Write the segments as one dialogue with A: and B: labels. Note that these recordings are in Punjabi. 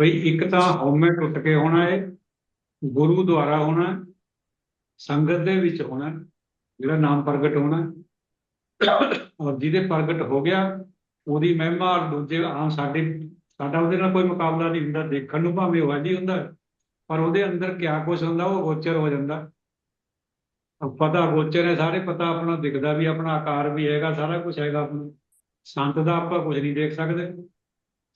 A: ਬਈ ਇੱਕ ਤਾਂ ਹਉਮੈ ਟੁੱਟ ਕੇ ਹੋਣਾ ਹੈ ਗੁਰੂ ਦੁਆਰਾ ਹੋਣਾ, ਸੰਗਤ ਦੇ ਵਿੱਚ ਹੋਣਾ, ਜਿਹੜਾ ਨਾਮ ਪ੍ਰਗਟ ਹੋਣਾ, ਔਰ ਜਿਹਦੇ ਪ੍ਰਗਟ ਹੋ ਗਿਆ, ਉਹਦੀ ਮਹਿਮਾ ਔਰ ਦੂਜੇ ਆਮ ਸਾਡੇ, ਸਾਡਾ ਉਹਦੇ ਨਾਲ ਕੋਈ ਮੁਕਾਬਲਾ ਨਹੀਂ ਹੁੰਦਾ, ਦੇਖਣ ਨੂੰ ਭਾਵੇਂ ਉਹ ਜੀ ਹੁੰਦਾ, ਪਰ ਉਹਦੇ ਅੰਦਰ ਕਿਆ ਕੁਝ ਹੁੰਦਾ, ਉਹ ਗੋਚਰ ਹੋ ਜਾਂਦਾ। ਪਤਾ ਗੋਚਰ ਹੈ, ਸਾਰੇ ਪਤਾ ਆਪਣਾ ਦਿਖਦਾ ਵੀ ਆਪਣਾ ਆਕਾਰ ਵੀ ਹੈਗਾ, ਸਾਰਾ ਕੁਝ ਹੈਗਾ ਆਪਣਾ। ਸੰਤ ਦਾ ਆਪਾਂ ਕੁਝ ਨਹੀਂ ਦੇਖ ਸਕਦੇ।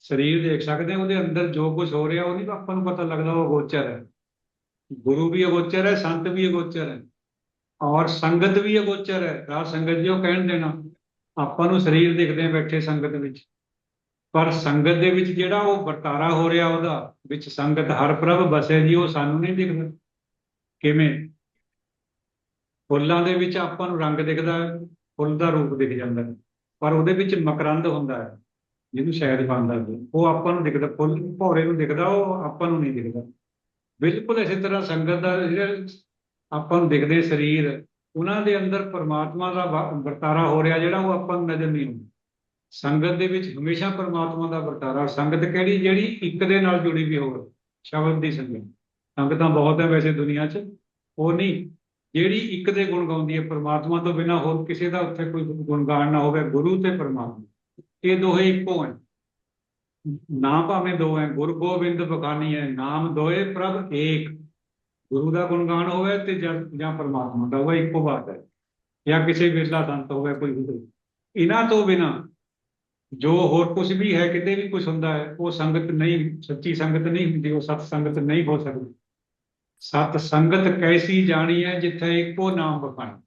A: ਸਰੀਰ ਦੇਖ ਸਕਦੇ ਹਾਂ, ਉਹਦੇ ਅੰਦਰ ਜੋ ਕੁਝ ਹੋ ਰਿਹਾ ਉਹ ਨਹੀਂ ਆਪਾਂ ਨੂੰ ਪਤਾ ਲੱਗਦਾ ਉਹ ਅਗੋਚਰ ਹੈ। ਗੁਰੂ ਵੀ ਅਗੋਚਰ ਹੈ ਸੰਤ ਵੀ ਅਗੋਚਰ ਹੈ ਔਰ ਸੰਗਤ ਵੀ ਅਗੋਚਰ ਹੈ। ਰਾਜ ਸੰਗਤ ਜੀ ਉਹ ਕਹਿਣ ਦੇਣਾ ਆਪਾਂ ਨੂੰ ਸਰੀਰ ਦਿਖਦੇ ਆ ਬੈਠੇ ਸੰਗਤ ਵਿੱਚ। ਪਰ ਸੰਗਤ ਦੇ ਵਿੱਚ ਜਿਹੜਾ ਉਹ ਵਰਤਾਰਾ ਹੋ ਰਿਹਾ ਉਹਦਾ ਵਿੱਚ ਸੰਗਤ ਹਰ ਪ੍ਰਭ ਬਸੇ ਜੀ ਉਹ ਸਾਨੂੰ ਨਹੀਂ ਦਿਖਦਾ। ਕਿਵੇਂ? ਫੁੱਲਾਂ ਦੇ ਵਿੱਚ ਆਪਾਂ ਨੂੰ ਰੰਗ ਦਿਖਦਾ ਫੁੱਲ ਦਾ ਰੂਪ ਦਿਖ ਜਾਂਦਾ। ਪਰ ਉਹਦੇ ਵਿੱਚ ਮਕਰੰਦ ਹੁੰਦਾ ਹੈ। ਜਿਹਨੂੰ ਸ਼ਾਇਦ ਖਾਂਦਾ ਉਹ ਆਪਾਂ ਨੂੰ ਦਿਖਦਾ, ਫੁੱਲ ਭੌਰੇ ਨੂੰ ਦਿਖਦਾ, ਉਹ ਆਪਾਂ ਨੂੰ ਨਹੀਂ ਦਿਖਦਾ। ਬਿਲਕੁਲ ਇਸੇ ਤਰ੍ਹਾਂ ਸੰਗਤ ਦਾ ਜਿਹੜਾ ਆਪਾਂ ਨੂੰ ਦਿਖਦੇ ਸਰੀਰ, ਉਹਨਾਂ ਦੇ ਅੰਦਰ ਪਰਮਾਤਮਾ ਦਾ ਵਰਤਾਰਾ ਹੋ ਰਿਹਾ ਜਿਹੜਾ ਉਹ ਆਪਾਂ ਨੂੰ ਨਜ਼ਰ ਨਹੀਂ ਆਉਂਦਾ। ਸੰਗਤ ਦੇ ਵਿੱਚ ਹਮੇਸ਼ਾ ਪਰਮਾਤਮਾ ਦਾ ਵਰਤਾਰਾ, ਸੰਗਤ ਕਿਹੜੀ, ਜਿਹੜੀ ਇੱਕ ਦੇ ਨਾਲ ਜੁੜੀ ਵੀ ਹੋਵੇ, ਸ਼ਬਦ ਦੀ ਸੰਗਤ। ਸੰਗਤਾਂ ਬਹੁਤ ਹੈ ਵੈਸੇ ਦੁਨੀਆ 'ਚ, ਉਹ ਨਹੀਂ। ਜਿਹੜੀ ਇੱਕ ਦੇ ਗੁਣ ਗਾਉਂਦੀ ਹੈ, ਪਰਮਾਤਮਾ ਤੋਂ ਬਿਨਾ ਹੋਰ ਕਿਸੇ ਦਾ ਉੱਥੇ ਕੋਈ ਗੁਣਗਾਨ ਨਾ ਹੋਵੇ, ਗੁਰੂ ਤੇ ਪਰਮਾਤਮਾ। ਇਹ ਦੋਹੇ ਇੱਕੋ ਹੈ ਨਾ ਭਾਵੇਂ ਦੋ ਹੈ, ਗੁਰ ਗੋਬਿੰਦ ਬਖਾਨੀ ਹੈ, ਨਾਮ ਦੋਏ ਪ੍ਰਭ ਏਕ। ਗੁਰੂ ਦਾ ਗੁਣਗਾਨ ਹੋਵੇ ਤੇ ਜਾਂ ਪਰਮਾਤਮਾ ਦਾ ਹੋਵੇ ਇੱਕੋ ਬਾਤ ਹੈ। ਜਾਂ ਕਿਸੇ ਵਿਰਲਾ ਸੰਤ ਹੋਵੇ, ਕੋਈ ਵੀ ਇਹਨਾਂ ਤੋਂ ਬਿਨਾ ਜੋ ਹੋਰ ਕੁਝ ਵੀ ਹੈ, ਕਿਤੇ ਵੀ ਕੁਝ ਹੁੰਦਾ ਹੈ, ਉਹ ਸੰਗਤ ਨਹੀਂ, ਸੱਚੀ ਸੰਗਤ ਨਹੀਂ ਹੁੰਦੀ, ਉਹ ਸਤ ਸੰਗਤ ਨਹੀਂ ਹੋ ਸਕਦੀ। ਸਤ ਸੰਗਤ ਕੈਸੀ ਜਾਣੀ ਹੈ, ਜਿੱਥੇ ਇੱਕੋ ਨਾਮ ਬਖਾਨੀ।